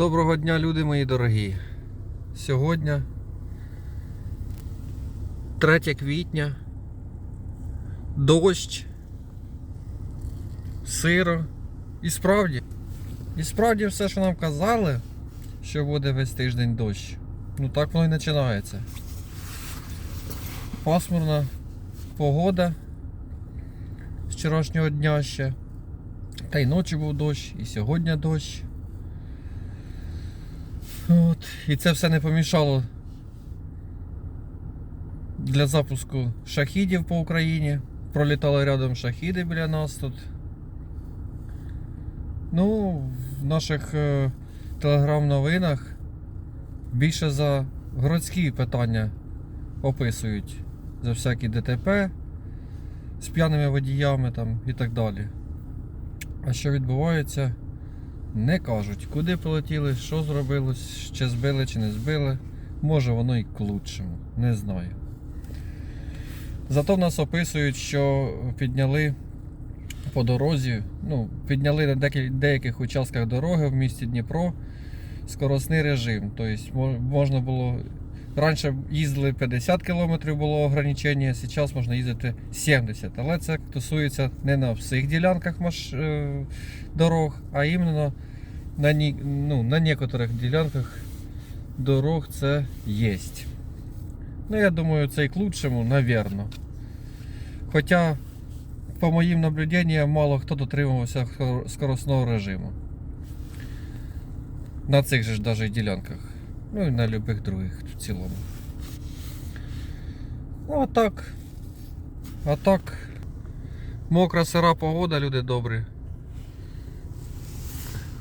Доброго дня, люди мої дорогі. Сьогодні 3 квітня. Дощ. Сиро. І справді. І справді все, що нам казали, що буде весь тиждень дощ. Ну так воно і починається. Пасмурна погода з вчорашнього дня ще. Та й ночі був дощ, і сьогодні дощ. От. І це все не помішало для запуску шахідів по Україні. Пролітали рядом шахіди біля нас тут. Ну, в наших е, телеграм-новинах більше за городські питання описують. За всякі ДТП з п'яними водіями там і так далі. А що відбувається? Не кажуть, куди полетіли, що зробилось, чи збили, чи не збили. Може воно і к лучшому, не знаю. Зато в нас описують, що підняли по дорозі, ну, підняли на деяких, участках дороги в місті Дніпро скоросний режим. Тобто можна було. Раніше їздили 50 км було ограничення, зараз можна їздити 70 Але це стосується не на всіх ділянках маш... е, дорог, а іменно на, ні... ну, на некоторих ділянках дорог це є. Ну, я думаю, це і к лучшему, навірно. Хоча, по моїм наблюдениям, мало хто дотримувався скоростного режиму. На цих же ж даже ділянках. Ну і на любих других в цілому. Ну, а так. А так. Мокра сира погода, люди добрі.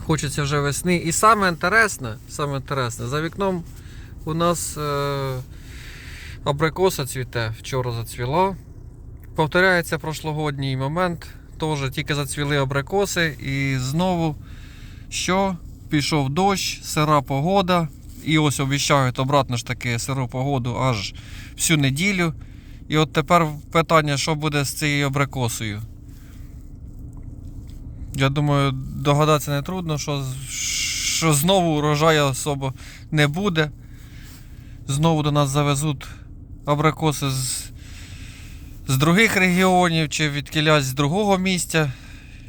Хочеться вже весни. І саме інтересне, саме інтересне, за вікном у нас е, абрикоса цвіте, вчора зацвіла. Повторяється прошлогодній момент. Теж тільки зацвіли абрикоси і знову що? Пішов дощ, сира погода. І ось обіцяють обратно ж таки сиру погоду аж всю неділю. І от тепер питання, що буде з цією абрикосою. Я думаю, догадатися не трудно, що, що знову урожаю особо не буде. Знову до нас завезуть абрикоси з, з других регіонів чи відкілясь з другого місця.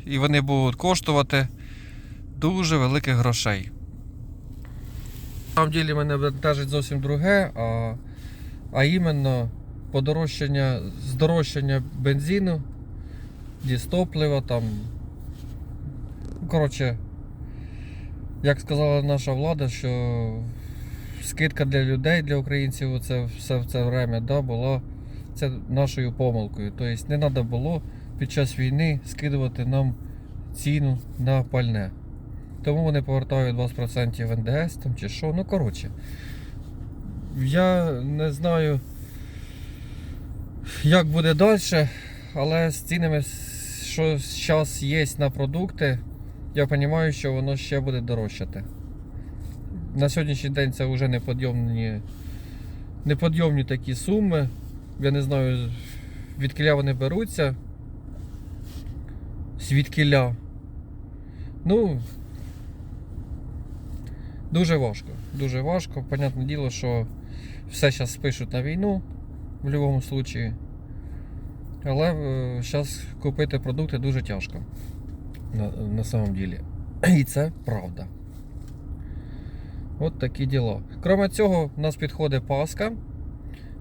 І вони будуть коштувати дуже великих грошей. Самом ділі мене бентежить зовсім друге, а, а іменно подорожчання, здорожчання бензину, дістоплива там. Коротше, як сказала наша влада, що скидка для людей, для українців це все в це время да, була це нашою помилкою. Тобто не треба було під час війни скидувати нам ціну на пальне. Тому вони повертають 20% НДС там чи що. Ну, коротше. Я не знаю, як буде далі, але з цінами, що зараз є на продукти, я розумію, що воно ще буде дорожчати. На сьогоднішній день це вже неподйомні, неподйомні такі суми. Я не знаю, відкіля вони беруться. Звідкіля. Ну, Дуже важко. Дуже важко. Понятне діло, що все зараз спишуть на війну в будь-якому випадку. Але зараз купити продукти дуже тяжко. На, на самом ділі. І це правда. От такі діла. Кроме цього, в нас підходить Пасха.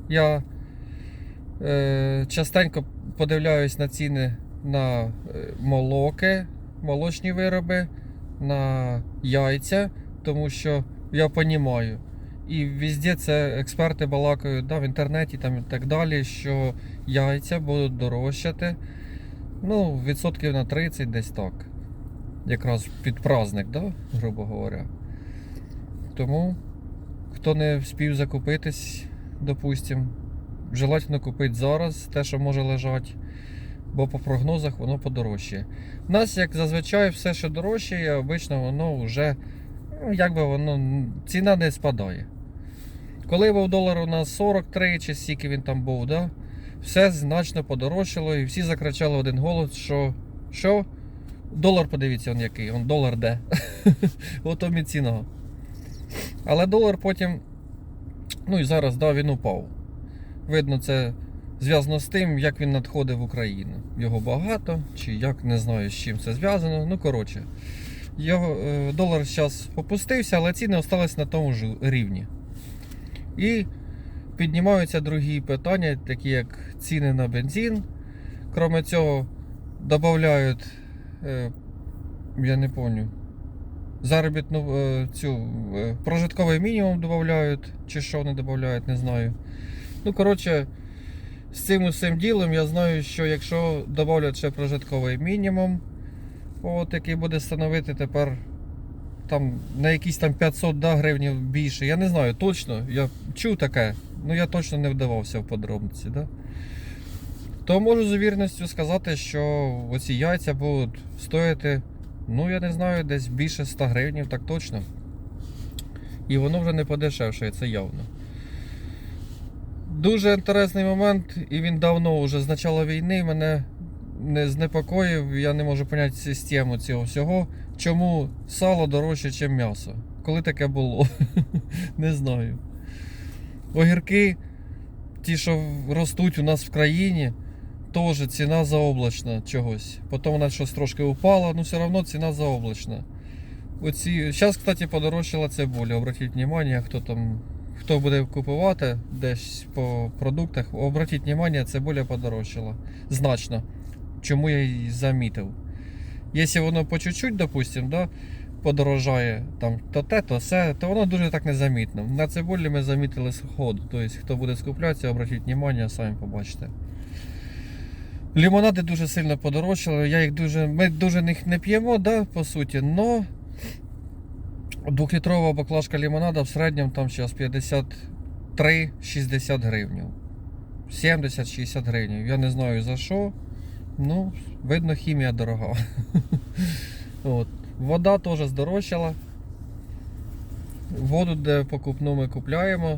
Я е, частенько подивляюсь на ціни на е, молоки, молочні вироби, на яйця тому що я розумію. І везде це експерти балакають да, в інтернеті там і так далі, що яйця будуть дорожчати. Ну, відсотків на 30 десь так. Якраз під праздник, да, грубо говоря. Тому, хто не вспів закупитись, допустим, желательно купити зараз те, що може лежати, бо по прогнозах воно подорожчає. У нас, як зазвичай, все, що дорожчає, обично воно вже ну, як би воно, ціна не спадає. Коли був долар у нас 43, чи скільки він там був, да? все значно подорожчало і всі закричали один голос, що що Долар, подивіться, он який, он долар де. От вам і ціна. Але долар потім. Ну і зараз, да, він упав. Видно, це зв'язано з тим, як він надходив в Україну. Його багато, чи як не знаю, з чим це зв'язано. Ну, коротше, його, е, долар зараз опустився, але ціни остались на тому ж рівні. І піднімаються другі питання, такі як ціни на бензин. Кроме цього, додають, е, я не пам'ятаю, заробітну е, цю прожитковий мінімум додають, чи що вони додають, не знаю. Ну, коротше, з цим усім ділом я знаю, що якщо додавлять ще прожитковий мінімум, от, який буде становити тепер там на якісь там 500 да, гривень більше. Я не знаю точно, я чув таке, ну я точно не вдавався в подробиці. Да? То можу з увірністю сказати, що оці яйця будуть стояти, ну я не знаю, десь більше 100 гривень, так точно. І воно вже не подешевше, це явно. Дуже інтересний момент, і він давно вже з початку війни мене не знепокоїв. Я не можу поняти систему цього всього. Чому сало дорожче, ніж м'ясо? Коли таке було? не знаю. Огірки, ті, що ростуть у нас в країні, теж ціна заоблачна чогось. Потім вона щось трошки упала, але все одно ціна заоблачна. Оці... Зараз, кстати, подорожчала цибуля. Обратіть увагу, хто там. Хто буде купувати десь по продуктах, обратіть увагу, цибуля подорожчала. Значно. Чому я її замітив. Якщо воно по чуть-чуть, допустим, да, подорожає там то те, то все, то воно дуже так незамітно. На цибулі ми замітили сходу. Тобто, хто буде скуплятися, обратіть увагу, самі побачите. Лімонади дуже сильно подорожчали. Я їх дуже, ми дуже них не п'ємо, да, по суті, але Двохлітрова баклажка лимонада в середньому там зараз 53-60 гривень. 70-60 гривень. Я не знаю за що. Ну, видно, хімія дорога. От. Вода теж здорожчала. Воду, де покупну ми купляємо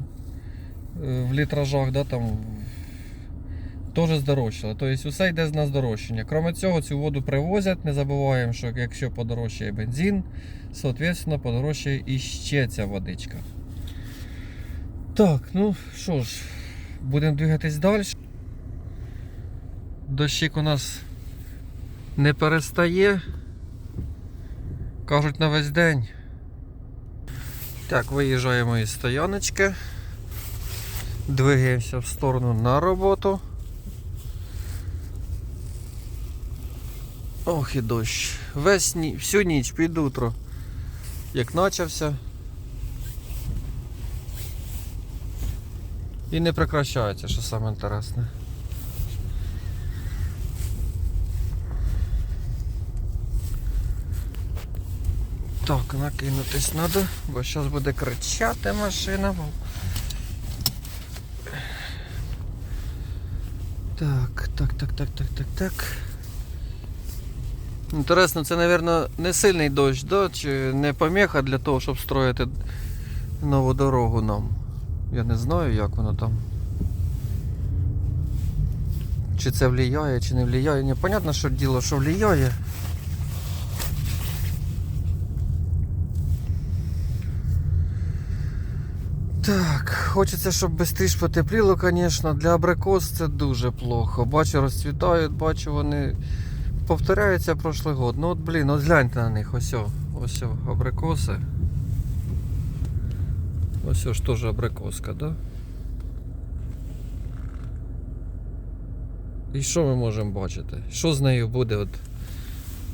е, в літражах, да, там теж здорожчало. Тобто усе йде на здорожчання. Крім цього, цю воду привозять. Не забуваємо, що якщо подорожчає бензин, соответственно, подорожчає і ще ця водичка. Так, ну що ж, будемо двигатись далі. Дощик у нас не перестає. Кажуть на весь день. Так, виїжджаємо із стояночки. Двигаємося в сторону на роботу. Ох і дощ. Весь ні... всю ніч під утро. Як почався. І не прекращається, що саме інтересне. Так, накинутись треба, бо зараз буде кричати машина. Так, так, так, так, так, так, так. Інтересно, це, мабуть, не сильний дощ, да? чи не поміха для того, щоб строїти нову дорогу нам. Я не знаю, як воно там. Чи це влияє, чи не влияє. Ні, понятно, що діло, що влияє. Так, хочеться, щоб швидше потепліло, звісно. Для абрикос це дуже плохо. Бачу, розцвітають, бачу, вони повторяються прошлий год. Ну от блін, от гляньте на них, ось о, ось о, абрикоси. Ось ж теж абрикоска, да? І що ми можемо бачити? Що з нею буде? От...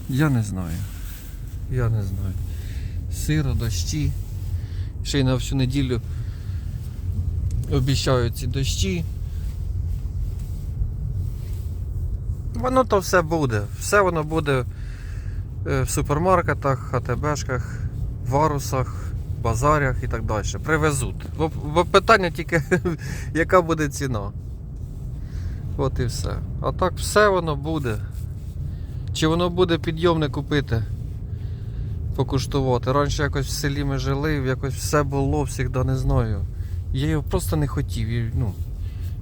Я не знаю. Я не знаю. Сиро, дощі. Ще й на всю неділю обіцяють ці дощі. Воно то все буде. Все воно буде е, в супермаркетах, ХТБшках, варусах, базарях і так далі. Привезуть. Бо, питання тільки, яка буде ціна. От і все. А так все воно буде. Чи воно буде підйомне купити? Покуштувати. Раніше якось в селі ми жили, якось все було, завжди не знаю. Я його просто не хотів. Ну,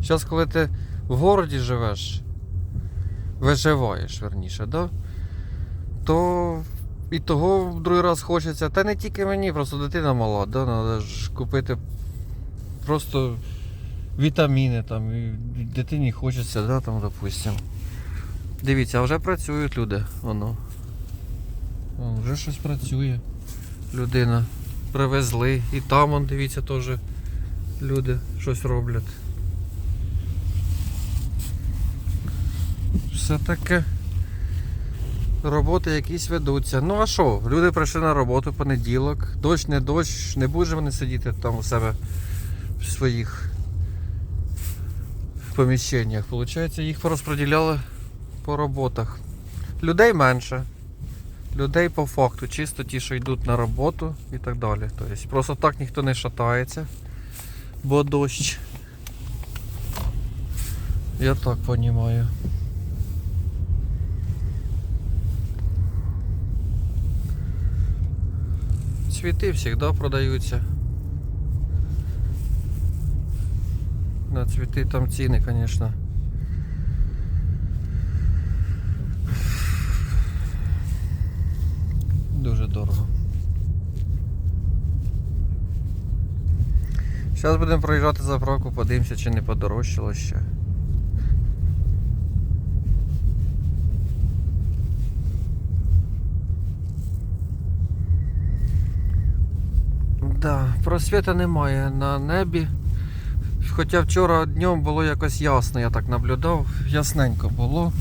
Зараз, коли ти в городі живеш, виживаєш, верніше, да? то і того в другий раз хочеться. Та не тільки мені, просто дитина мала, да? треба ж купити просто вітаміни там. І дитині хочеться, да, там, допустим. Дивіться, а вже працюють люди, воно. Вже щось працює. Людина. Привезли. І там, он, дивіться, теж люди щось роблять. Все таке. Роботи якісь ведуться. Ну а що? Люди прийшли на роботу в понеділок. Дощ, не дощ, не будуть вони сидіти там у себе в своїх поміщеннях. Получається, їх порозподіляли по роботах. Людей менше. Людей по факту, чисто ті, що йдуть на роботу і так далі. Тобто просто так ніхто не шатається, бо дощ. Я так розумію. Цвіти завжди продаються. На цвіти там ціни, звісно. Дуже дорого. Зараз будемо проїжджати заправку, подивимося, чи не подорожчало ще. Да, просвіта немає на небі. Хоча вчора днем було якось ясно, я так наблюдав, ясненько було.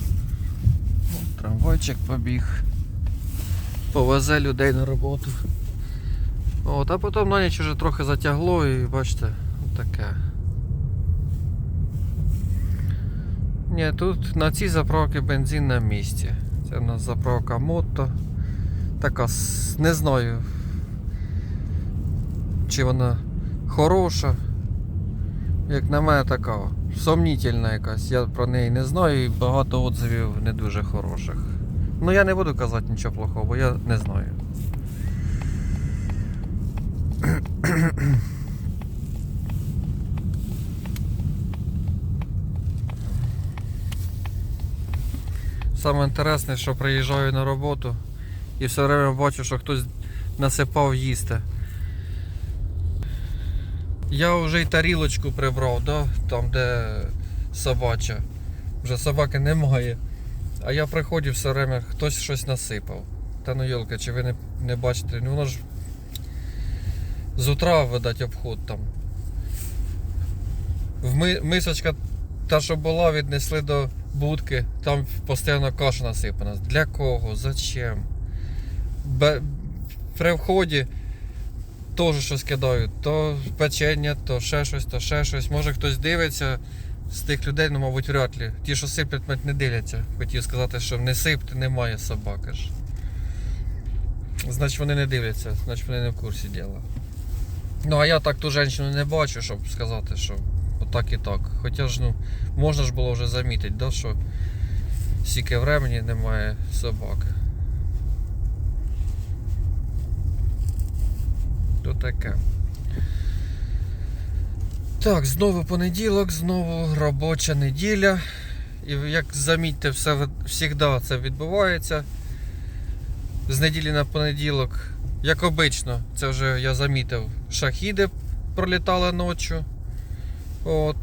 О, трамвайчик побіг. Повезе людей на роботу. От, а потім на ніч вже трохи затягло і бачите, таке. Ні, тут на цій заправці бензин на місці. Це у нас заправка мото. Така, не знаю, чи вона хороша. Як на мене така сомнітельна якась. Я про неї не знаю і багато отзивів не дуже хороших. Ну я не буду казати нічого плохого, бо я не знаю. Саме інтересне, що приїжджаю на роботу і все время бачу, що хтось насипав їсти. Я вже й тарілочку прибрав, да? там де собача. Вже собаки немає. А я приходив все время, хтось щось насипав. Та ну йолка, чи ви не, не бачите? Ну воно ж з утра видать обход там. В мисочка та, що була, віднесли до будки, там постійно каша насипана. Для кого? Зачем? Бе, при вході теж щось кидають. То печення, то ще щось, то ще щось. Може хтось дивиться з тих людей, ну, мабуть, вряд ли. Ті, що сиплять, мабуть, не дивляться. Хотів сказати, що не сипте, немає собаки ж. Значить вони не дивляться, значить вони не в курсі діла. Ну а я так ту жінку не бачу, щоб сказати, що отак і так. Хоча ж ну, можна ж було вже замітити, да, що стільки времени немає собаки. То таке. Так, знову понеділок, знову робоча неділя. І як замітьте, все завжди це відбувається. З неділі на понеділок, як обично, це вже я замітив, шахіди пролітали ночі. От.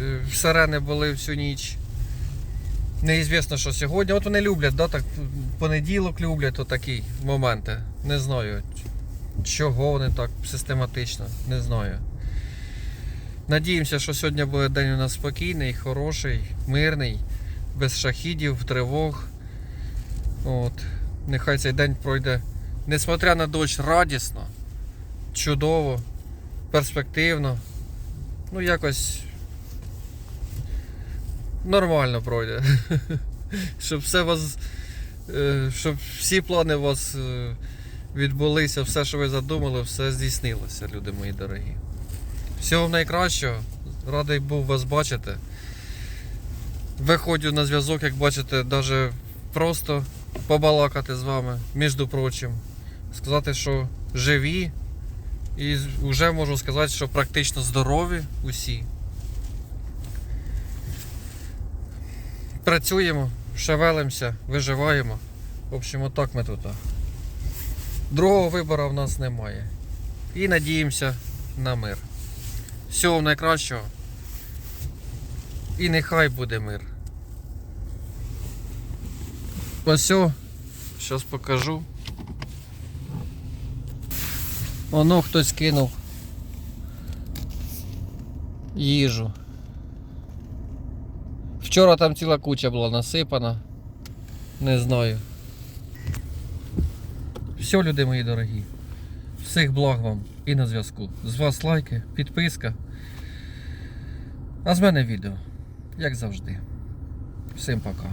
Е, Сирени були всю ніч. Неізвісно, що сьогодні. От вони люблять, да, так, понеділок люблять такі моменти. Не знаю, чого вони так систематично, не знаю. Надіємося, що сьогодні буде день у нас спокійний, хороший, мирний, без шахідів, тривог. От. Нехай цей день пройде, несмотря на дощ, радісно, чудово, перспективно. Ну, якось нормально пройде. Щоб все вас. е, Щоб всі плани у вас е, відбулися, все, що ви задумали, все здійснилося, люди мої дорогі. Всього найкращого. Радий був вас бачити. Виходжу на зв'язок, як бачите, навіть просто побалакати з вами, між прочим. Сказати, що живі. І вже можу сказати, що практично здорові усі. Працюємо, шевелимося, виживаємо. В общем, отак ми тут. Другого вибору в нас немає. І надіємося на мир. Всього найкращого. І нехай буде мир. Ось, зараз покажу. Воно хтось кинув їжу. Вчора там ціла куча була насипана. Не знаю. Все, люди мої дорогі. Всіх благ вам і на зв'язку. З вас лайки, підписка. А з мене відео. Як завжди. Всім пока.